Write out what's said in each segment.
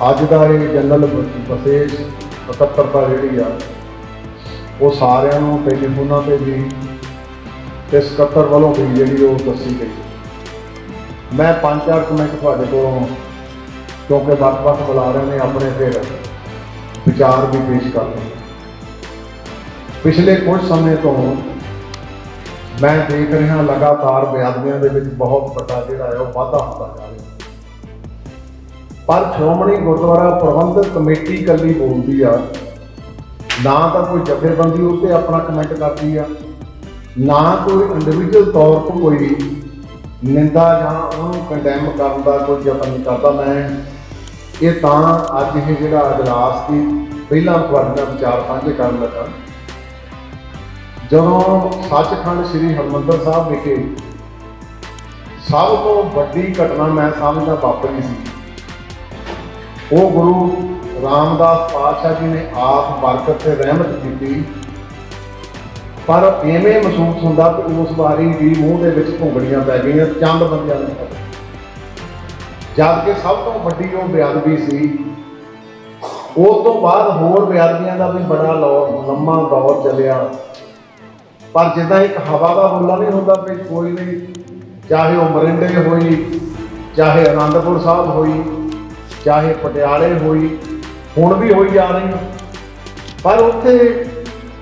ਅੱਜ ਦਾ ਇਹ ਜਨਰਲ ਵਿਸ਼ੇਸ਼ ਇਕੱਤਰਤਾ ਜਿਹੜੀ ਆ, ਉਹ ਸਾਰਿਆਂ ਨੂੰ ਟੈਲੀਫੋਨਾਂ ਤੇ ਵੀ ਤੇ ਸਕੱਤਰ ਵੱਲੋਂ ਵੀ ਜਿਹੜੀ ਉਹ ਦੱਸੀ ਗਈ। ਮੈਂ ਪੰਜ ਚਾਰ ਕਮੈਂਟ ਤੁਹਾਡੇ ਕੋਲੋਂ, ਕਿਉਂਕਿ ਵੱਖ-ਵੱਖ ਬੁਲਾਰਿਆਂ ਨੇ ਆਪਣੇ ਫਿਰ ਵਿਚਾਰ ਵੀ ਪੇਸ਼ ਕਰਦੇ ਪਿਛਲੇ ਕੁਝ ਸਮੇਂ ਤੋਂ ਮੈਂ ਦੇਖ ਰਿਹਾ ਲਗਾਤਾਰ ਬਿਆਦਮੀਆਂ ਦੇ ਵਿੱਚ ਬਹੁਤ ਵੱਡਾ ਜਿਹੜਾ ਹੈ ਉਹ ਵਾਧਾ ਹੁੰਦਾ ਜਾ ਰਿਹਾ। ਪਰ ਸ਼੍ਰੋਮਣੀ ਗੁਰਦੁਆਰਾ ਪ੍ਰਬੰਧਕ ਕਮੇਟੀ ਇਕੱਲੀ ਬੋਲਦੀ ਆ। ਨਾ ਤਾਂ ਕੋਈ ਜਥੇਬੰਦੀ ਉੱਤੇ ਆਪਣਾ ਕਮੈਂਟ ਕਰਦੀ ਆ। ਨਾ ਕੋਈ ਇੰਡੀਵਿਜੂਅਲ ਤੌਰ ਤੇ ਕੋਈ ਨਿੰਦਾ ਜਾਂ ਉਹਨੂੰ ਕੰਡੈਮ ਕਰਨ ਦਾ ਕੋਈ ਯਤਨ ਨਹੀਂ ਕਰਦਾ ਮੈਂ। ਇਹ ਤਾਂ ਅੱਜ ਇਹ ਜਿਹੜਾ ਅਜਲਾਸ ਦੀ ਪਹਿਲਾਂ ਤੁਹਾਡੇ ਨਾਲ ਵਿਚਾਰ ਸਾਂਝੇ ਕਰਨ ਲੱਗਾ। ਜਦੋਂ ਸੱਚਖੰਡ ਸ੍ਰੀ ਹਰਮੰਦਰ ਸਾਹਿਬ ਵਿਖੇ ਸਭ ਤੋਂ ਵੱਡੀ ਘਟਨਾ ਮੈਂ ਸਮਝਦਾ ਵਾਪਰੀ ਸੀ। ਉਹ ਗੁਰੂ ਰਾਮਦਾਸ ਪਾਤਸ਼ਾਹ ਜੀ ਨੇ ਆਪ ਬਰਕਤ ਤੇ ਰਹਿਮਤ ਕੀਤੀ। ਪਰ ਐਵੇਂ ਮਹਿਸੂਸ ਹੁੰਦਾ ਕਿ ਉਸ ਵਾਰੀ ਵੀ ਮੂੰਹ ਦੇ ਵਿੱਚ ਘੁੰਗੜੀਆਂ ਪੈ ਗਈਆਂ, ਚੰਦ ਬੰਦਿਆਂ ਨੂੰ ਜਦ ਕਿ ਸਭ ਤੋਂ ਵੱਡੀ ਉਹ ਬੇਅਦਬੀ ਸੀ। ਉਸ ਤੋਂ ਬਾਅਦ ਹੋਰ ਬੇਅਦਬੀਆਂ ਦਾ ਵੀ ਬੜਾ ਲੌ- ਲੰਮਾ ਦੌਰ ਚੱਲਿਆ। ਪਰ ਜਿੱਦਾਂ ਇੱਕ ਹਵਾ ਦਾ ਬੋਲਾ ਨਹੀਂ ਹੁੰਦਾ ਵੀ ਕੋਈ ਵੀ ਚਾਹੇ ਉਹ ਮਰਿੰਡੇ ਹੋਈ, ਚਾਹੇ ਆਨੰਦਪੁਰ ਸਾਹਿਬ ਹੋਈ ਚਾਹੇ ਪਟਿਆਲੇ ਹੋਈ, ਹੁਣ ਵੀ ਹੋਈ ਜਾ ਰਹੀ ਹੈ ਪਰ ਉੱਥੇ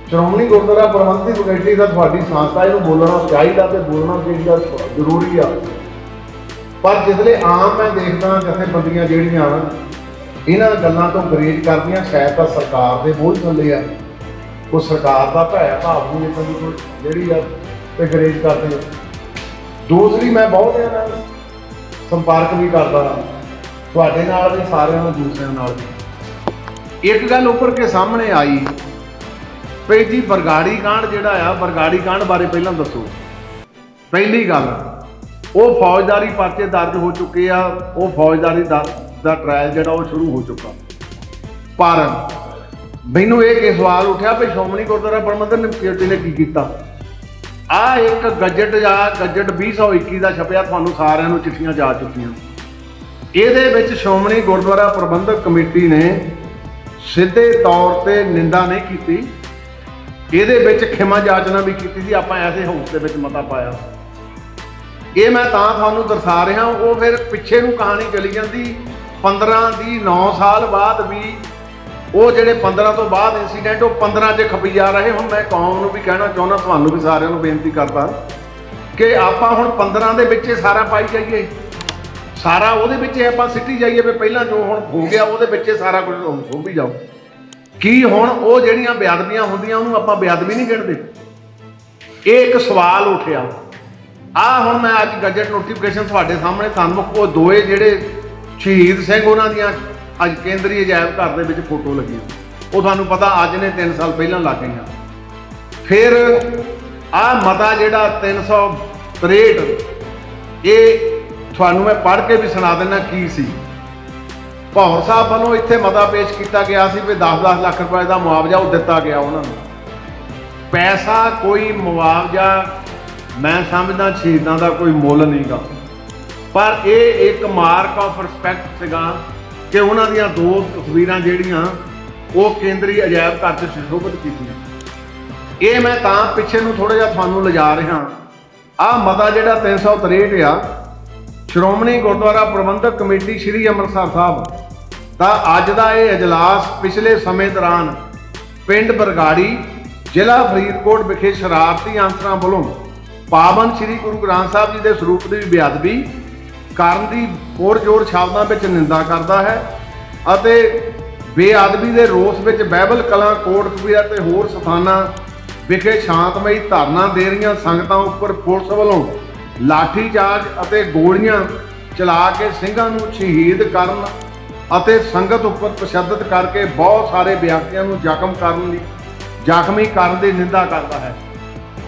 ਸ਼੍ਰੋਮਣੀ ਗੁਰਦੁਆਰਾ ਪ੍ਰਬੰਧਕ ਕਮੇਟੀ ਦਾ ਤੁਹਾਡੀ ਸੰਸਥਾ, ਇਹਨੂੰ ਬੋਲਣਾ ਚਾਹੀਦਾ ਤੇ ਬੋਲਣਾ ਚਾਹੀਦਾ ਜ਼ਰੂਰੀ ਆ। ਪਰ ਜਿਸਲੇ ਆਮ ਮੈਂ ਦੇਖਦਾ ਜਥੇਬੰਦੀਆਂ ਜਿਹੜੀਆਂ ਇਹਨਾਂ ਗੱਲਾਂ ਤੋਂ ਗਰੇਜ ਕਰਦੀਆਂ, ਸ਼ਾਇਦ ਤਾਂ ਸਰਕਾਰ ਦੇ ਬੋਝ ਥੱਲੇ ਆ। ਉਹ ਸਰਕਾਰ ਦਾ ਭੈ ਭਾਵ ਨੂੰ ਇਹ ਕੋਈ ਜਿਹੜੀ ਆ ਤੇ ਗਰੇਜ ਕਰਦੇ ਦੂਸਰੀ ਮੈਂ ਬਹੁਤਿਆਂ ਨਾਲ ਸੰਪਰਕ ਵੀ ਕਰਦਾ ਤੁਹਾਡੇ ਨਾਲ ਵੀ, ਸਾਰਿਆਂ ਨਾਲ, ਦੂਸਰਿਆਂ ਨਾਲ ਵੀ। ਇੱਕ ਗੱਲ ਉੱਪਰ ਕੇ ਸਾਹਮਣੇ ਆਈ, ਵੀ ਜੀ ਬਰਗਾੜੀ ਕਾਂਡ ਜਿਹੜਾ ਆ, ਬਰਗਾੜੀ ਕਾਂਡ ਬਾਰੇ ਪਹਿਲਾਂ ਦੱਸੋ। ਪਹਿਲੀ ਗੱਲ, ਉਹ ਫੌਜਦਾਰੀ ਪਰਚੇ ਦਰਜ ਹੋ ਚੁੱਕੇ ਆ, ਉਹ ਫੌਜਦਾਰੀ ਦਾ ਦਾ ਟ੍ਰਾਇਲ ਜਿਹੜਾ ਉਹ ਸ਼ੁਰੂ ਹੋ ਚੁੱਕਾ। ਪਰ ਮੈਨੂੰ ਇਹ ਕਿ ਸਵਾਲ ਉੱਠਿਆ ਵੀ ਸ਼੍ਰੋਮਣੀ ਗੁਰਦੁਆਰਾ ਪ੍ਰਬੰਧਕ ਕਮੇਟੀ ਨੇ ਕੀ ਕੀਤਾ? ਆ ਇੱਕ ਗੱਜਟ ਜਾਂ ਗੱਜਟ 2021 ਦਾ ਛਪਿਆ, ਤੁਹਾਨੂੰ ਸਾਰਿਆਂ ਨੂੰ ਚਿੱਠੀਆਂ ਜਾ ਚੁੱਕੀਆਂ। ਇਹਦੇ ਵਿੱਚ ਸ਼੍ਰੋਮਣੀ ਗੁਰਦੁਆਰਾ ਪ੍ਰਬੰਧਕ ਕਮੇਟੀ ਨੇ ਸਿੱਧੇ ਤੌਰ ਤੇ ਨਿੰਦਾ ਨਹੀਂ ਕੀਤੀ। ਇਹਦੇ ਵਿੱਚ ਖਿਮਾ ਜਾਚਨਾ ਵੀ ਕੀਤੀ ਸੀ, ਆਪਾਂ ਐਸੇ ਹਾਊਸ ਦੇ ਵਿੱਚ ਮਤਾ ਪਾਇਆ। ਇਹ ਮੈਂ ਤਾਂ ਤੁਹਾਨੂੰ ਦਰਸਾ ਰਿਹਾ ਉਹ ਫਿਰ ਪਿੱਛੇ ਨੂੰ ਕਹਾਣੀ ਚਲੀ ਜਾਂਦੀ। 15 ਦੀ 9 ਸਾਲ ਬਾਅਦ ਵੀ ਉਹ ਜਿਹੜੇ 15 ਤੋਂ ਬਾਅਦ ਇਨਸੀਡੈਂਟ ਉਹ 15 'ਚ ਖਪੀ ਜਾ ਰਹੇ ਹੁਣ। ਮੈਂ ਕੌਮ ਨੂੰ ਵੀ ਕਹਿਣਾ ਚਾਹੁੰਦਾ, ਤੁਹਾਨੂੰ ਵੀ ਸਾਰਿਆਂ ਨੂੰ ਬੇਨਤੀ ਕਰਦਾ ਕਿ ਆਪਾਂ ਹੁਣ 15 ਦੇ ਵਿੱਚ ਇਹ ਸਾਰਾ ਪਾਈ ਜਾਈਏ। ਸਾਰਾ ਉਹਦੇ ਵਿੱਚ ਹੀ ਆਪਾਂ ਸਿੱਟੀ ਜਾਈਏ ਵੀ ਪਹਿਲਾਂ ਜੋ ਹੁਣ ਹੋ ਗਿਆ, ਉਹਦੇ ਵਿੱਚ ਹੀ ਸਾਰਾ ਕੁਝ ਹੋ ਵੀ ਜਾਓ ਕੀ ਹੁਣ ਉਹ ਜਿਹੜੀਆਂ ਬੇਅਦਬੀਆਂ ਹੁੰਦੀਆਂ, ਉਹਨੂੰ ਆਪਾਂ ਬੇਅਦਬੀ ਨਹੀਂ ਗਿਣਦੇ? ਇਹ ਇੱਕ ਸਵਾਲ ਉੱਠਿਆ। ਆ ਹੁਣ ਮੈਂ ਅੱਜ ਗਜਟ ਨੋਟੀਫਿਕੇਸ਼ਨ ਤੁਹਾਡੇ ਸਾਹਮਣੇ ਤੁਹਾਨੂੰ ਉਹ ਦੋਏ ਜਿਹੜੇ ਸ਼ਹੀਦ ਸਿੰਘ ਉਹਨਾਂ ਦੀਆਂ ਅੱਜ ਕੇਂਦਰੀ ਅਜਾਇਬ ਘਰ ਦੇ ਵਿੱਚ ਫੋਟੋ ਲੱਗੀਆਂ। ਉਹ ਤੁਹਾਨੂੰ ਪਤਾ ਅੱਜ ਨੇ 3 ਸਾਲ ਪਹਿਲਾਂ ਲੱਗ ਗਈਆਂ। ਫਿਰ ਆ ਮਤਾ ਜਿਹੜਾ 363 ਇਹ ਤੁਹਾਨੂੰ ਮੈਂ ਪੜ੍ਹ ਕੇ ਵੀ ਸੁਣਾ ਦਿੰਦਾ ਕੀ ਸੀ। ਭੌਰ ਸਾਹਿਬ ਵੱਲੋਂ ਇੱਥੇ ਮਤਾ ਪੇਸ਼ ਕੀਤਾ ਗਿਆ ਸੀ ਵੀ 10-10 ਲੱਖ ਰੁਪਏ ਦਾ ਮੁਆਵਜ਼ਾ ਉਹ ਦਿੱਤਾ ਗਿਆ ਉਹਨਾਂ ਨੂੰ। ਪੈਸਾ ਕੋਈ ਮੁਆਵਜ਼ਾ ਮੈਂ ਸਮਝਦਾ ਸ਼ਹੀਦਾਂ ਦਾ ਕੋਈ ਮੁੱਲ ਨਹੀਂਗਾ। ਪਰ ਇਹ ਇੱਕ ਮਾਰਕ ਆਫ ਰਿਸਪੈਕਟ ਸੀਗਾ ਕਿ ਉਹਨਾਂ ਦੀਆਂ ਦੋ ਤਸਵੀਰਾਂ ਜਿਹੜੀਆਂ ਉਹ ਕੇਂਦਰੀ ਅਜਾਇਬ ਘਰ 'ਚ ਸੁਸ਼ੋਭਿਤ ਕੀਤੀਆਂ। ਇਹ ਮੈਂ ਤਾਂ ਪਿੱਛੇ ਨੂੰ ਥੋੜਾ ਜਿਹਾ ਤੁਹਾਨੂੰ ਲਿਜਾ ਰਿਹਾ। ਆਹ ਮਤਾ ਜਿਹੜਾ 363 ਆ ਸ਼੍ਰੋਮਣੀ ਗੁਰਦੁਆਰਾ ਪ੍ਰਬੰਧਕ ਕਮੇਟੀ ਸ੍ਰੀ ਅੰਮ੍ਰਿਤਸਰ ਸਾਹਿਬ। ਦਾ ਅੱਜ ਦਾ ਇਹ ਅਜਲਾਸ ਪਿਛਲੇ ਸਮੇਂ ਦੌਰਾਨ ਪਿੰਡ ਬਰਗਾੜੀ, ਜ਼ਿਲ੍ਹਾ ਫਰੀਦਕੋਟ ਵਿਖੇ ਸ਼ਰਾਰਤੀ ਅੰਸਰਾਂ ਵੱਲੋਂ ਪਾਵਨ ਸ੍ਰੀ ਗੁਰੂ ਗ੍ਰੰਥ ਸਾਹਿਬ ਜੀ ਦੇ ਸਰੂਪ ਦੀ ਬੇਅਦਬੀ ਕਰਨ ਦੀ ਪੁਰਜੋਰ ਸ਼ਬਦਾਂ ਵਿੱਚ ਨਿੰਦਾ ਕਰਦਾ ਹੈ ਅਤੇ ਬੇਅਦਬੀ ਦੇ ਰੋਸ ਵਿੱਚ ਬਾਈਬਲ ਕਲਾਂ ਕੋਟ ਕਬੀਰਾ ਤੇ ਹੋਰ ਸਥਾਨਾਂ ਵਿਖੇ ਸ਼ਾਂਤਮਈ ਧਰਨਾ ਦੇ ਰਹੀਆਂ ਸੰਗਤਾਂ ਉੱਪਰ ਪੁਲਿਸ ਵੱਲੋਂ ਲਾਠੀਚਾਰਜ ਅਤੇ ਗੋਲੀਆਂ ਚਲਾ ਕੇ ਸਿੰਘਾਂ ਨੂੰ ਸ਼ਹੀਦ ਕਰਨ ਅਤੇ ਸੰਗਤ ਉੱਪਰ ਤਸ਼ੱਦਦ ਕਰਕੇ ਬਹੁਤ ਸਾਰੇ ਵਿਅਕਤੀਆਂ ਨੂੰ ਜ਼ਖਮ ਕਰਨ ਦੀ ਜ਼ਖਮੀ ਕਰਨ ਦੀ ਨਿੰਦਾ ਕਰਦਾ ਹੈ।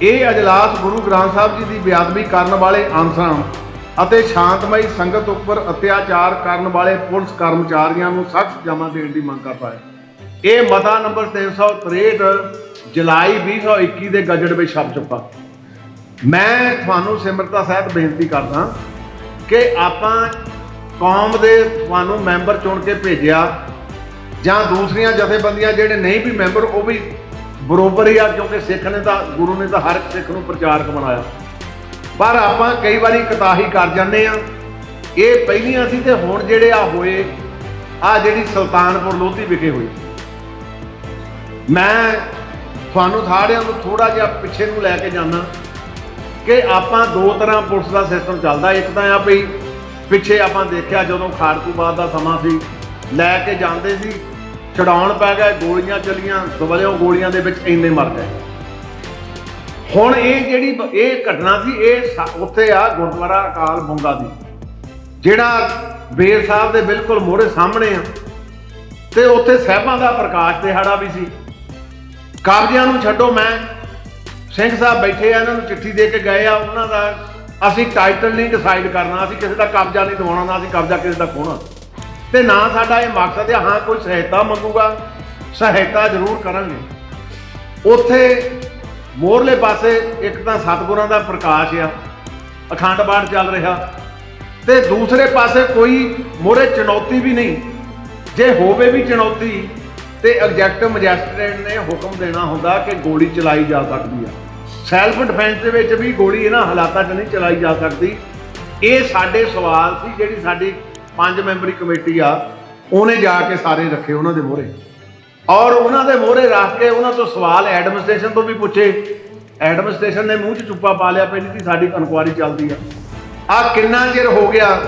ਇਹ ਅਜਲਾਸ ਗੁਰੂ ਗ੍ਰੰਥ ਸਾਹਿਬ ਜੀ ਦੀ ਬੇਅਦਬੀ ਕਰਨ ਵਾਲੇ ਅਨਸਰਾਂ ਅਤੇ ਸ਼ਾਂਤਮਈ ਸੰਗਤ ਉੱਪਰ ਅਤਿਆਚਾਰ ਕਰਨ ਵਾਲੇ ਪੁਲਿਸ ਕਰਮਚਾਰੀਆਂ ਨੂੰ ਸਖਤ ਜਮਾ ਦੇਣ ਦੀ ਮੰਗ ਕਰਦਾ ਹੈ। ਇਹ ਮਤਾ ਨੰਬਰ 363 ਜੁਲਾਈ 2021 ਦੇ ਗਜਟ ਵਿੱਚ ਛਪ ਚੁੱਕਾ। ਮੈਂ ਤੁਹਾਨੂੰ ਸਿਮਰਤਾ ਸਾਹਿਬ ਬੇਨਤੀ ਕਰਦਾ ਕਿ ਆਪਾਂ ਕੌਮ ਦੇ ਤੁਹਾਨੂੰ ਮੈਂਬਰ ਚੁਣ ਕੇ ਭੇਜਿਆ ਜਾਂ ਦੂਸਰੀਆਂ ਜਥੇਬੰਦੀਆਂ ਜਿਹੜੇ ਨਹੀਂ ਵੀ ਮੈਂਬਰ, ਉਹ ਵੀ ਬਰੋਬਰ ਹੀ ਆ, ਕਿਉਂਕਿ ਸਿੱਖ ਨੇ ਤਾਂ, ਗੁਰੂ ਨੇ ਤਾਂ ਹਰ ਇੱਕ ਸਿੱਖ ਨੂੰ ਪ੍ਰਚਾਰਕ ਬਣਾਇਆ। ਪਰ ਆਪਾਂ ਕਈ ਵਾਰੀ ਕਤਾਹੀ ਕਰ ਜਾਂਦੇ ਆ ਇਹ ਪਹਿਲੀਆਂ ਸੀ ਤੇ ਹੁਣ ਜਿਹੜੇ ਆ ਹੋਏ, ਆ ਜਿਹੜੀ ਸੁਲਤਾਨਪੁਰ ਲੋਧੀ ਵਿਖੇ ਹੋਈ। ਮੈਂ ਤੁਹਾਨੂੰ ਸਾਰਿਆਂ ਨੂੰ ਥੋੜਾ ਜਿਹਾ ਪਿੱਛੇ ਨੂੰ ਲੈ ਕੇ ਜਾਣਾ ਕਿ ਆਪਾਂ ਦੋ ਤਰ੍ਹਾਂ ਪੁਲਿਸ ਦਾ ਸਿਸਟਮ ਚੱਲਦਾ। ਇੱਕ ਤਾਂ ਆ ਵੀ ਪਿੱਛੇ ਆਪਾਂ ਦੇਖਿਆ ਜਦੋਂ ਖਾੜਕੂਬਾਦ ਦਾ ਸਮਾਂ ਸੀ, ਲੈ ਕੇ ਜਾਂਦੇ ਸੀ, ਛਡਾਉਣ ਪੈ ਗਏ, ਗੋਲੀਆਂ ਚਲੀਆਂ ਦਵਲਿਓ ਗੋਲੀਆਂ ਦੇ ਵਿੱਚ ਇੰਨੇ ਮਰ ਗਏ। ਹੁਣ ਇਹ ਜਿਹੜੀ ਇਹ ਘਟਨਾ ਸੀ, ਇਹ ਸਾ- ਉੱਥੇ ਆ ਗੁਰਦੁਆਰਾ ਅਕਾਲ ਬੁੰਗਾ ਦੀ ਜਿਹੜਾ ਬੇਰ ਸਾਹਿਬ ਦੇ ਬਿਲਕੁਲ ਮੋਹਰੇ ਸਾਹਮਣੇ ਆ। ਤੇ ਉੱਥੇ ਸਹਿਬਾਂ ਦਾ ਪ੍ਰਕਾਸ਼ ਦਿਹਾੜਾ ਵੀ ਸੀ। ਕਬਜ਼ਿਆਂ ਨੂੰ ਛੱਡੋ, ਮੈਂ ਸਿੰਘ ਸਾਹਿਬ ਬੈਠੇ ਆ, ਇਹਨਾਂ ਨੂੰ ਚਿੱਠੀ ਦੇ ਕੇ ਗਏ ਆ, ਉਹਨਾਂ ਦਾ ਅਸੀਂ ਟਾਈਟਲ ਨਹੀਂ ਡਿਸਾਈਡ ਕਰਨਾ, ਅਸੀਂ ਕਿਸੇ ਦਾ ਕਬਜ਼ਾ ਨਹੀਂ ਦਿਵਾਉਣਾ, ਨਾ ਅਸੀਂ ਕਬਜ਼ਾ ਕਿਸੇ ਦਾ ਖੋਣਾ। ਤੇ ਨਾ ਸਾਡਾ ਇਹ ਮਕਸਦ ਹੈ ਹਾਂ, ਕੋਈ ਸਹਾਇਤਾ ਮੰਗੂਗਾ, ਸਹਾਇਤਾ ਜ਼ਰੂਰ ਕਰਾਂਗੇ ਉੱਥੇ ਮੋਰਲੇ ਪਾਸੇ ਇੱਕ ਤਾਂ ਸਤਿਗੁਰਾਂ ਦਾ ਪ੍ਰਕਾਸ਼ ਆ, ਅਖੰਡ ਪਾਠ ਚੱਲ ਰਿਹਾ। ਤੇ ਦੂਸਰੇ ਪਾਸੇ ਕੋਈ ਮੋਰੇ ਚੁਣੌਤੀ ਵੀ ਨਹੀਂ। ਜੇ ਹੋਵੇ ਵੀ ਚੁਣੌਤੀ ਤੇ ਐਗਜੈਕਟ ਮੈਜਿਸਟ੍ਰੇਟ ਨੇ ਹੁਕਮ ਦੇਣਾ ਹੁੰਦਾ ਕਿ ਗੋਲੀ ਚਲਾਈ ਜਾ ਸਕਦੀ ਆ। ਸੈਲਫ ਡਿਫੈਂਸ ਦੇ ਵਿੱਚ ਵੀ ਗੋਲੀ ਇਹਨਾਂ ਹਾਲਾਤਾਂ 'ਚ ਨਹੀਂ ਚਲਾਈ ਜਾ ਸਕਦੀ। ਇਹ ਸਾਡੇ ਸਵਾਲ ਸੀ, ਜਿਹੜੀ ਸਾਡੀ ਪੰਜ ਮੈਂਬਰੀ ਕਮੇਟੀ ਆ, ਉਹਨੇ ਜਾ ਕੇ ਸਾਰੇ ਰੱਖੇ ਉਹਨਾਂ ਦੇ ਮੋਹਰੇ। ਔਰ ਉਹਨਾਂ ਦੇ ਮੋਹਰੇ ਰੱਖ ਕੇ ਉਹਨਾਂ ਤੋਂ ਸਵਾਲ ਐਡਮਿਨਿਸਟ੍ਰੇਸ਼ਨ ਤੋਂ ਵੀ ਪੁੱਛੇ। ਐਡਮਿਨਿਸਟ੍ਰੇਸ਼ਨ ਨੇ ਮੂੰਹ 'ਚ ਚੁੱਪਾ ਪਾ ਲਿਆ, ਪਹਿਲੀ ਦੀ ਸਾਡੀ ਇਨਕੁਆਰੀ ਚੱਲਦੀ ਆ। ਆ ਕਿੰਨਾ ਚਿਰ ਹੋ ਗਿਆ?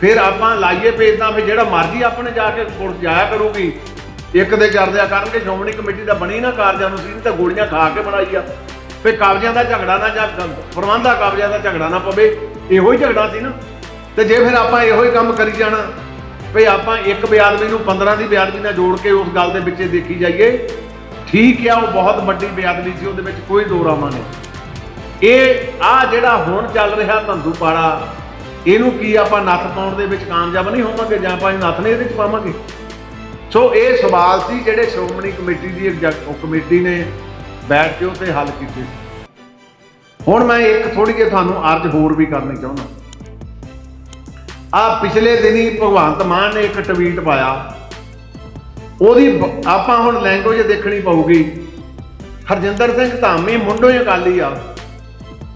ਫਿਰ ਆਪਾਂ ਲਾਈਏ ਪੇਜ ਤਾਂ ਫਿਰ ਜਿਹੜਾ ਮਰਜ਼ੀ ਆਪਣੇ ਜਾ ਕੇ ਪੁਲਿਸ ਜਾਇਆ ਕਰੂਗੀ। ਇੱਕ ਦੇ ਕਰਦਿਆ ਕਰਨਗੇ ਸ਼੍ਰੋਮਣੀ ਕਮੇਟੀ ਦਾ ਬਣੀ ਨਾ ਕਾਰਜਾਂ ਨੂੰ ਸੀ ਤਾਂ ਗੋਲੀਆਂ ਖਾ ਕੇ ਬਣਾਈ ਆ। ਫੇ ਕਬਜ਼ਿਆਂ ਦਾ ਝਗੜਾ ਨਾ ਜਾਂ ਪ੍ਰਬੰਧਾ ਕਾਬਜ਼ਿਆਂ ਦਾ ਝਗੜਾ ਨਾ ਪਵੇ, ਇਹੋ ਹੀ ਝਗੜਾ ਸੀ ਨਾ। ਤੇ ਜੇ ਫਿਰ ਆਪਾਂ ਇਹੋ ਹੀ ਕੰਮ ਕਰੀ ਜਾਣਾ, ਭਈ ਆਪਾਂ ਇੱਕ ਬਿਆਦਮੀ ਨੂੰ 15 ਦੀ ਬਿਆਦਮੀ ਨਾਲ ਜੋੜ ਕੇ ਉਸ ਗੱਲ ਦੇ ਵਿੱਚ ਦੇਖੀ ਜਾਈਏ, ਠੀਕ ਆ, ਉਹ ਬਹੁਤ ਵੱਡੀ ਬਿਆਦਮੀ ਸੀ, ਉਹਦੇ ਵਿੱਚ ਕੋਈ ਦੋ ਰਾਵਾਂ ਨਹੀਂ। ਇਹ ਆ ਜਿਹੜਾ ਹੁਣ ਚੱਲ ਰਿਹਾ ਧੰਦੂਪਾੜਾ ਇਹਨੂੰ ਕੀ ਆਪਾਂ ਨੱਥ ਪਾਉਣ ਦੇ ਵਿੱਚ ਕਾਮਯਾਬ ਨਹੀਂ ਹੋਵਾਂਗੇ, ਜਾਂ ਆਪਾਂ ਨੱਥ ਨਹੀਂ ਇਹਦੇ ਵਿੱਚ ਪਾਵਾਂਗੇ? ਸੋ ਇਹ ਸਵਾਲ ਸੀ ਜਿਹੜੇ ਸ਼੍ਰੋਮਣੀ ਕਮੇਟੀ ਦੀ ਕਮੇਟੀ ਨੇ ਬੈਠ ਕੇ ਉਹ ਤੇ ਹੱਲ ਕੀਤੇ। ਹੁਣ ਮੈਂ ਇੱਕ ਥੋੜੀ ਜਿਹੀ ਤੁਹਾਨੂੰ ਅਰਜ਼ ਹੋਰ ਵੀ ਕਰਨੀ ਚਾਹੁੰਦਾ। ਆ ਪਿਛਲੇ ਦਿਨੀ ਭਗਵੰਤ ਮਾਨ ਨੇ ਇੱਕ ਟਵੀਟ ਪਾਇਆ। ਉਹਦੀ ਆਪਾਂ ਹੁਣ ਲੈਂਗੁਏਜ ਦੇਖਣੀ ਪਊਗੀ। ਹਰਜਿੰਦਰ ਸਿੰਘ ਧਾਮੀ, ਮੁੰਡੋ ਹੀ ਅਕਾਲੀ ਆ।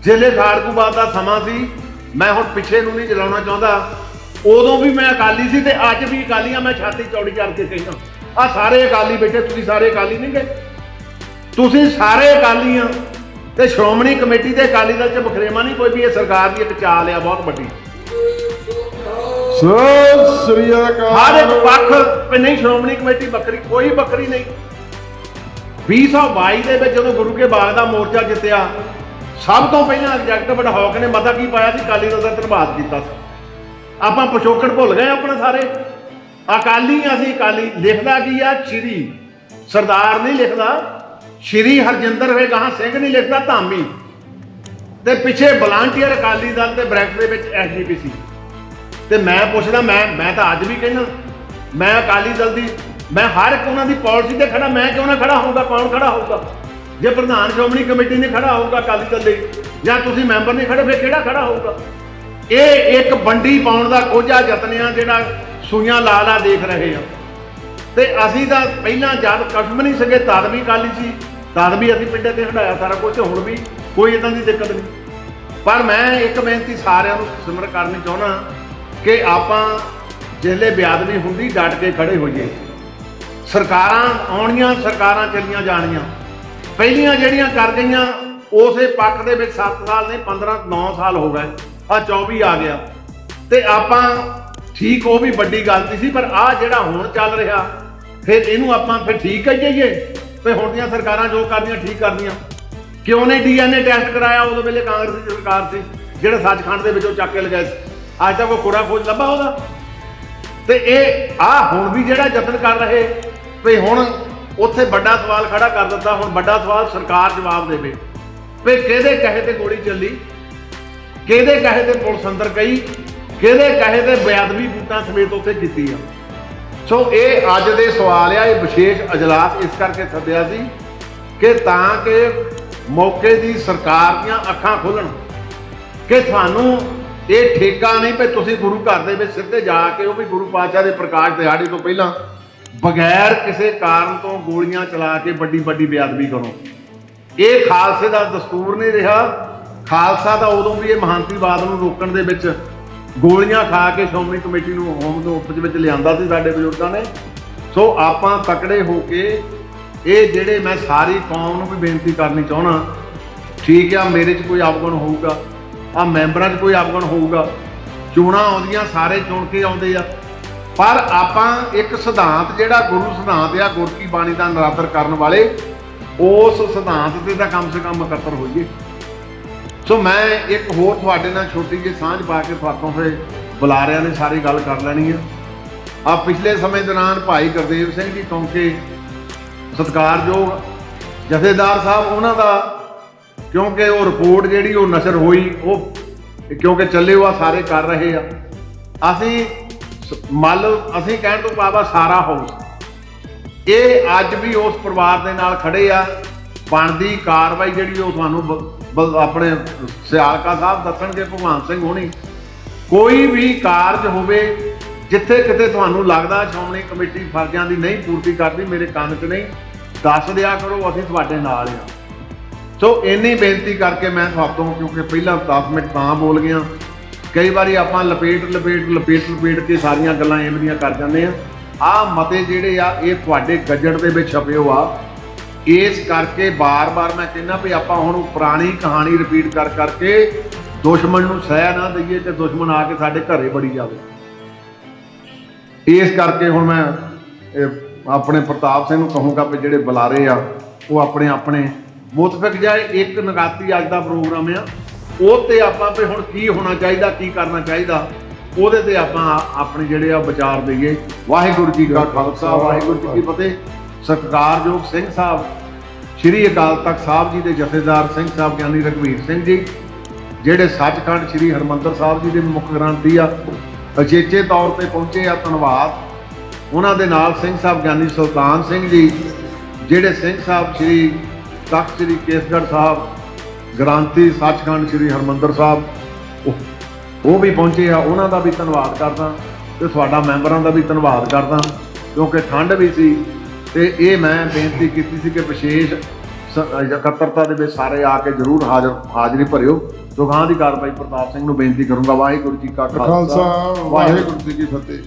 ਜ਼ਿਲ੍ਹੇ ਖਾੜਕੂਬਾਦ ਦਾ ਸਮਾਂ ਸੀ। ਮੈਂ ਹੁਣ ਪਿੱਛੇ ਨੂੰ ਨਹੀਂ ਚਲਾਉਣਾ ਚਾਹੁੰਦਾ। ਉਦੋਂ ਵੀ ਮੈਂ ਅਕਾਲੀ ਸੀ ਤੇ ਅੱਜ ਵੀ ਅਕਾਲੀ ਆ ਮੈਂ ਛਾਤੀ ਚੌੜੀ ਕਰਕੇ ਕਹਿੰਦਾ। ਆ ਸਾਰੇ ਅਕਾਲੀ ਬੈਠੇ ਤੁਸੀਂ ਸਾਰੇ ਅਕਾਲੀ ਨਹੀਂ ਗਏ। ਤੁਸੀਂ ਸਾਰੇ ਅਕਾਲੀ ਆ ਤੇ ਸ਼੍ਰੋਮਣੀ ਕਮੇਟੀ ਤੇ ਅਕਾਲੀ ਦਲ ਚ ਬਖਰੇਵਾ ਨਹੀਂ ਕੋਈ ਵੀ ਇਹ ਸਰਕਾਰ ਦੀ ਇੱਕ ਚਾਲ ਆ ਬਹੁਤ ਵੱਡੀ। ਸਤਿ ਸ੍ਰੀ ਅਕਾਲ। ਹਰ ਇੱਕ ਪੱਖ ਨਹੀਂ ਸ਼੍ਰੋਮਣੀ ਕਮੇਟੀ ਬੱਕਰੀ ਕੋਈ ਬੱਕਰੀ ਨਹੀਂ। 2022 ਦੇ ਵਿੱਚ ਜਦੋਂ ਗੁਰੂ ਕੇ ਬਾਗ ਦਾ ਮੋਰਚਾ ਜਿੱਤਿਆ ਸਭ ਤੋਂ ਪਹਿਲਾਂ ਐਗਜ਼ੈਕਟਿਵ ਹੌਕ ਨੇ ਮਤਾ ਕੀ ਪਾਇਆ ਸੀ? ਕਾਲੀ ਦਲ ਦਾ ਧੰਨਵਾਦ ਕੀਤਾ ਸੀ। ਆਪਾਂ ਪਿਛੋਕੜ ਭੁੱਲ ਗਏ ਆਪਣੇ ਸਾਰੇ। ਅਕਾਲੀ ਅਸੀਂ, ਅਕਾਲੀ। ਲਿਖਦਾ ਕੀ ਆ? ਸ਼੍ਰੀ ਸਰਦਾਰ ਨਹੀਂ ਲਿਖਦਾ। ਸ਼੍ਰੀ ਹਰਜਿੰਦਰ ਵੇ ਗਾਹਾਂ ਸਿੰਘ ਨਹੀਂ ਲਿਖਦਾ, ਧਾਮੀ। ਤੇ ਪਿੱਛੇ ਵਲੰਟੀਅਰ ਅਕਾਲੀ ਦਲ ਤੇ ਬ੍ਰੈਕਟ ਦੇ ਵਿੱਚ ਐਸਜੀਪੀਸੀ ਤੇ ਮੈਂ ਪੁੱਛਦਾ, ਮੈਂ ਮੈਂ ਤਾਂ ਅੱਜ ਵੀ ਕਹਿੰਦਾ, ਮੈਂ ਅਕਾਲੀ ਦਲ ਦੀ, ਮੈਂ ਹਰ ਇੱਕ ਉਹਨਾਂ ਦੀ ਪਾਲਿਸੀ ਤੇ ਖੜਾ, ਮੈਂ ਕਿਉਂ ਨਾ ਖੜਾ ਹੋਊਗਾ? ਕੌਣ ਖੜਾ ਹੋਊਗਾ? ਜੇ ਪ੍ਰਧਾਨ ਸ਼੍ਰੋਮਣੀ ਕਮੇਟੀ ਨਹੀਂ ਖੜਾ ਹੋਊਗਾ ਅਕਾਲੀ ਦਲ ਦੇ, ਜਾਂ ਤੁਸੀਂ ਮੈਂਬਰ ਨਹੀਂ ਖੜੇ, ਫਿਰ ਕਿਹੜਾ ਖੜਾ ਹੋਊਗਾ? ਇਹ ਇੱਕ ਬੰਡੀ ਪਾਉਣ ਦਾ ਕੋਝਾ ਯਤਨਿਆ ਜਿਹੜਾ ਸੂਈਆਂ ਲਾ ਲਾ ਦੇਖ ਰਹੇ ਆ। ਤੇ ਅਸੀਂ ਤਾਂ ਪਹਿਲਾਂ ਜਦ ਕਸਮ ਨਹੀਂ ਸਕੇ ਤਦ ਵੀ ਅਕਾਲੀ ਸੀ ਤਦ ਵੀ ਅਸੀਂ ਪਿੰਡਾਂ ਤੇ ਹਟਾਇਆ ਸਾਰਾ ਕੁਝ ਹੁਣ ਵੀ ਕੋਈ ਇਦਾਂ ਦੀ ਦਿੱਕਤ ਨਹੀਂ। ਪਰ ਮੈਂ ਇੱਕ ਬੇਨਤੀ ਸਾਰਿਆਂ ਨੂੰ ਸਿਮਰ ਕਰਨੀ ਚਾਹੁੰਦਾ ਕਿ ਆਪਾਂ ਜਿਹੜੇ ਬਿਆਦਮੀ ਹੁੰਦੀ, ਡਟ ਕੇ ਖੜੇ ਹੋਈਏ। ਸਰਕਾਰਾਂ ਆਉਣੀਆਂ, ਸਰਕਾਰਾਂ ਚਲੀਆਂ ਜਾਣੀਆਂ। ਪਹਿਲੀਆਂ ਜਿਹੜੀਆਂ ਕਰ ਗਈਆਂ, ਉਸੇ ਪੱਖ ਦੇ ਵਿੱਚ 7 ਸਾਲ ਨੇ 15 9 ਸਾਲ ਹੋ ਗਏ। ਆ 24 ਆ ਗਿਆ। ਤੇ ਆਪਾਂ ਠੀਕ ਉਹ ਵੀ ਵੱਡੀ ਗਲਤੀ ਸੀ, ਪਰ ਆ ਜਿਹੜਾ ਹੁਣ ਚੱਲ ਰਿਹਾ, ਫਿਰ ਇਹਨੂੰ ਆਪਾਂ ਫਿਰ ਠੀਕ ਕਹੀਏ ਤੇ ਹੁਣ ਦੀਆਂ ਸਰਕਾਰਾਂ ਜੋ ਕਰਦੀਆਂ ਠੀਕ ਕਰਦੀਆਂ ਕਿਉਂ ਨੇ ਡੀਐਨਏ ਟੈਸਟ ਕਰਾਇਆ ਉਦੋਂ ਵੇਲੇ ਕਾਂਗਰਸ ਦੀ ਸਰਕਾਰ ਸੀ, ਜਿਹੜੇ ਸੱਚਖੰਡ ਦੇ ਵਿੱਚੋਂ ਚੱਕ ਕੇ ਲਗਾਏ ਸੀ। ਅੱਜ ਤੱਕ ਉਹ ਕੋੜਾ ਖੋਜ ਲੱਭਾ ਉਹਦਾ। ਤੇ ਇਹ ਆ ਹੁਣ ਵੀ ਜਿਹੜਾ ਯਤਨ ਕਰ ਰਹੇ ਵੀ ਹੁਣ ਉੱਥੇ ਵੱਡਾ ਸਵਾਲ ਖੜਾ ਕਰ ਦਿੱਤਾ, ਹੁਣ ਵੱਡਾ ਸਵਾਲ ਸਰਕਾਰ ਜਵਾਬ ਦੇਵੇ। ਵੀ ਕਿਹਦੇ ਕਹੇ ਤੇ ਗੋਲੀ ਚੱਲੀ? ਕਿਹਦੇ ਕਹੇ ਤੇ ਪੁਲਿਸ ਅੰਦਰ ਗਈ, ਕਿਹਦੇ ਕਹੇ ਤੇ ਬੇਅਦਬੀ ਬੂਟਾਂ ਸਮੇਤ ਉੱਥੇ ਕੀਤੀ ਆ। ਸੋ ਇਹ ਅੱਜ ਦੇ ਸਵਾਲ ਆ, ਇਹ ਵਿਸ਼ੇਸ਼ ਅਜਲਾਸ ਇਸ ਕਰਕੇ ਸੱਦਿਆ ਸੀ ਕਿ ਤਾਂ ਕਿ ਮੌਕੇ ਦੀ ਸਰਕਾਰ ਦੀਆਂ ਅੱਖਾਂ ਖੋਲਣ, ਕਿ ਤੁਹਾਨੂੰ ਇਹ ਠੇਕਾ ਨਹੀਂ ਵੀ ਤੁਸੀਂ ਗੁਰੂ ਘਰ ਦੇ ਵਿੱਚ ਸਿੱਧੇ ਜਾ ਕੇ ਉਹ ਵੀ ਗੁਰੂ ਪਾਤਸ਼ਾਹ ਦੇ ਪ੍ਰਕਾਸ਼ ਦਿਹਾੜੀ ਤੋਂ ਪਹਿਲਾਂ ਬਗੈਰ ਕਿਸੇ ਕਾਰਨ ਤੋਂ ਗੋਲੀਆਂ ਚਲਾ ਕੇ ਵੱਡੀ ਵੱਡੀ ਬੇਅਦਬੀ ਕਰੋ। ਇਹ ਖਾਲਸੇ ਦਾ ਦਸਤੂਰ ਨਹੀਂ ਰਿਹਾ ਖਾਲਸਾ ਤਾਂ ਉਦੋਂ ਵੀ ਇਹ ਮਹਾਂਤੀਵਾਦ ਨੂੰ ਰੋਕਣ ਦੇ ਵਿੱਚ ਗੋਲੀਆਂ ਖਾ ਕੇ ਸ਼੍ਰੋਮਣੀ ਕਮੇਟੀ ਨੂੰ ਹੋਮ ਦੇ ਉਪਜ ਵਿੱਚ ਲਿਆਂਦਾ ਸੀ ਸਾਡੇ ਬਜ਼ੁਰਗਾਂ ਨੇ। ਸੋ ਆਪਾਂ ਤਕੜੇ ਹੋ ਕੇ ਇਹ ਜਿਹੜੇ ਮੈਂ ਸਾਰੀ ਕੌਮ ਨੂੰ ਵੀ ਬੇਨਤੀ ਕਰਨੀ ਚਾਹਣਾ ਠੀਕ ਆ, ਮੇਰੇ 'ਚ ਕੋਈ ਅਵਗੁਣ ਹੋਊਗਾ, ਆ ਮੈਂਬਰਾਂ 'ਚ ਕੋਈ ਅਵਗੁਣ ਹੋਊਗਾ, ਚੋਣਾਂ ਆਉਂਦੀਆਂ, ਸਾਰੇ ਚੁਣ ਕੇ ਆਉਂਦੇ ਆ। ਪਰ ਆਪਾਂ ਇੱਕ ਸਿਧਾਂਤ ਜਿਹੜਾ ਗੁਰੂ ਸਿਧਾਂਤ ਆ ਗੁਰ ਕੀ ਬਾਣੀ ਦਾ ਨਿਰਾਦਰ ਕਰਨ ਵਾਲੇ, ਉਸ ਸਿਧਾਂਤ ਤੇ ਤਾਂ ਕਮ ਸੇ ਕਮ ਇਕੱਤਰ ਹੋਈਏ। ਸੋ ਮੈਂ ਇੱਕ ਹੋਰ ਤੁਹਾਡੇ ਨਾਲ ਛੋਟੀ ਜਿਹੀ ਸਾਂਝ ਪਾ ਕੇ ਤੁਹਾਤੋਂ ਫੇ ਬੁਲਾਰਿਆਂ ਨੇ ਸਾਰੀ ਗੱਲ ਕਰ ਲੈਣੀ ਆ। ਆ ਪਿਛਲੇ ਸਮੇਂ ਦੌਰਾਨ ਭਾਈ ਗੁਰਦੇਵ ਸਿੰਘ ਜੀ ਕਿਉਂਕਿ ਸਤਿਕਾਰਯੋਗ ਜਥੇਦਾਰ ਸਾਹਿਬ, ਉਹਨਾਂ ਦਾ ਕਿਉਂਕਿ ਉਹ ਰਿਪੋਰਟ ਜਿਹੜੀ ਉਹ ਨਸ਼ਰ ਹੋਈ, ਉਹ ਕਿਉਂਕਿ ਚੱਲੇ ਉਹ ਸਾਰੇ ਕਰ ਰਹੇ ਆ। ਅਸੀਂ ਸ- ਮੰਨ ਅਸੀਂ ਕਹਿਣ ਤੋਂ ਬਾਬਾ ਸਾਰਾ ਹਾਊਸ ਇਹ ਅੱਜ ਵੀ ਉਸ ਪਰਿਵਾਰ ਦੇ ਨਾਲ ਖੜੇ ਆ। ਬਣਦੀ ਕਾਰਵਾਈ ਜਿਹੜੀ ਉਹ ਤੁਹਾਨੂੰ ਬ- ਆਪਣੇ ਸਿਆਲਕਾ ਸਾਹਿਬ ਦੱਸਣਗੇ ਭਗਵਾਨ ਸਿੰਘ ਹੋਣੀ ਕੋਈ ਵੀ ਕਾਰਜ ਹੋਵੇ, ਜਿੱਥੇ ਕਿਤੇ ਤੁਹਾਨੂੰ ਲੱਗਦਾ ਸ਼੍ਰੋਮਣੀ ਕਮੇਟੀ ਫਰਜ਼ਾਂ ਦੀ ਨਹੀਂ ਪੂਰਤੀ ਕਰਦੀ, ਮੇਰੇ ਕੰਨ 'ਚ ਨਹੀਂ, ਦੱਸ ਦਿਆ ਕਰੋ, ਅਸੀਂ ਤੁਹਾਡੇ ਨਾਲ ਹਾਂ ਸੋ ਇੰਨੀ ਬੇਨਤੀ ਕਰਕੇ ਮੈਂ ਤੁਹਾਤੋਂ ਕਿਉਂਕਿ ਪਹਿਲਾਂ 10 ਮਿੰਟ ਤਾਂ ਬੋਲ ਗਿਆ, ਕਈ ਵਾਰੀ ਆਪਾਂ ਲਪੇਟ ਲਪੇਟ ਲਪੇਟ ਲਪੇਟ ਕੇ ਸਾਰੀਆਂ ਗੱਲਾਂ ਐਵੇਂ ਦੀਆਂ ਕਰ ਜਾਂਦੇ ਆ। ਆ ਮਤੇ ਜਿਹੜੇ ਆ, ਇਹ ਤੁਹਾਡੇ ਗੱਜਣ ਦੇ ਵਿੱਚ ਛਪਿਓ ਆ। ਇਸ ਕਰਕੇ ਬਾਰ-ਬਾਰ ਮੈਂ ਕਹਿੰਦਾ ਵੀ ਆਪਾਂ ਹੁਣ ਪੁਰਾਣੀ ਕਹਾਣੀ ਰਿਪੀਟ ਕਰ ਕਰਕੇ ਦੁਸ਼ਮਣ ਨੂੰ ਸਹਿ ਨਾ ਦਈਏ ਤੇ ਦੁਸ਼ਮਣ ਆ ਕੇ ਸਾਡੇ ਘਰੇ ਵੜੀ ਜਾਵੇ। ਇਸ ਕਰਕੇ ਹੁਣ ਮੈਂ ਆਪਣੇ ਪ੍ਰਤਾਪ ਸਿੰਘ ਨੂੰ ਕਹੂੰਗਾ ਵੀ ਜਿਹੜੇ ਬੁਲਾਰੇ ਆ, ਉਹ ਆਪਣੇ ਆਪਣੇ ਮੁਤਫਿਕ ਜਾਏ ਇੱਕ ਨਗਾਤੀ ਅੱਜ ਦਾ ਪ੍ਰੋਗਰਾਮ ਆ। ਉਹ ਤੇ ਆਪਾਂ ਵੀ ਹੁਣ ਕੀ ਹੋਣਾ ਚਾਹੀਦਾ, ਕੀ ਕਰਨਾ ਚਾਹੀਦਾ, ਉਹਦੇ ਤੇ ਆਪਾਂ ਆਪਣੇ ਜਿਹੜੇ ਆ ਵਿਚਾਰ ਦਈਏ। ਵਾਹਿਗੁਰੂ ਜੀ ਕਾ ਖਾਲਸਾ, ਵਾਹਿਗੁਰੂ ਜੀ ਕੀ ਫਤਿਹ। ਸਤਿਕਾਰਯੋਗ ਸਿੰਘ ਸਾਹਿਬ, ਸ਼੍ਰੀ ਅਕਾਲ ਤਖਤ ਸਾਹਿਬ ਜੀ ਦੇ ਜਥੇਦਾਰ ਸਿੰਘ ਸਾਹਿਬ ਗਿਆਨੀ ਰਘਵੀਰ ਸਿੰਘ ਜੀ, ਜਿਹੜੇ ਸੱਚਖੰਡ ਸ੍ਰੀ ਹਰਮੰਦਰ ਸਾਹਿਬ ਜੀ ਦੇ ਮੁੱਖ ਗ੍ਰੰਥੀ ਆ, ਅਚੇਚੇ ਤੌਰ ਤੇ ਪਹੁੰਚੇ ਆ ਧੰਨਵਾਦ। ਉਹਨਾਂ ਦੇ ਨਾਲ ਸਿੰਘ ਸਾਹਿਬ ਗਿਆਨੀ ਸੁਲਤਾਨ ਸਿੰਘ ਜੀ, ਜਿਹੜੇ ਸਿੰਘ ਸਾਹਿਬ ਸ੍ਰੀ ਤਖਤ ਸ੍ਰੀ ਕੇਸਗੜ੍ਹ ਸਾਹਿਬ, ਗ੍ਰੰਥੀ ਸੱਚਖੰਡ ਸ੍ਰੀ ਹਰਮੰਦਰ ਸਾਹਿਬ ਉਹ- ਵੀ ਪਹੁੰਚੇ ਆ। ਉਹਨਾਂ ਦਾ ਵੀ ਧੰਨਵਾਦ ਕਰਦਾ ਤੇ ਤੁਹਾਡਾ ਮੈਂਬਰਾਂ ਦਾ ਵੀ ਧੰਨਵਾਦ ਕਰਦਾ, ਕਿਉਂਕਿ ਠੰਡ ਵੀ ਸੀ। ਤੇ ਇਹ ਮੈਂ ਬੇਨਤੀ ਕੀਤੀ ਸੀ ਕਿ ਵਿਸ਼ੇਸ਼ ਇਕੱਤਰਤਾ ਦੇ ਵਿੱਚ ਸਾਰੇ ਆ ਕੇ ਜ਼ਰੂਰ ਹਾਜ਼ਰ ਹਾਜ਼ਰੀ ਭਰਿਓ। ਸੋ ਗਾਂ ਦੀ ਕਾਰਵਾਈ ਪ੍ਰਤਾਪ ਸਿੰਘ ਨੂੰ ਬੇਨਤੀ ਕਰੂੰਗਾ ਵਾਹਿਗੁਰੂ ਜੀ ਕਾ ਖਾਲਸਾ ਵਾਹਿਗੁਰੂ ਜੀ ਕੀ ਫਤਿਹ।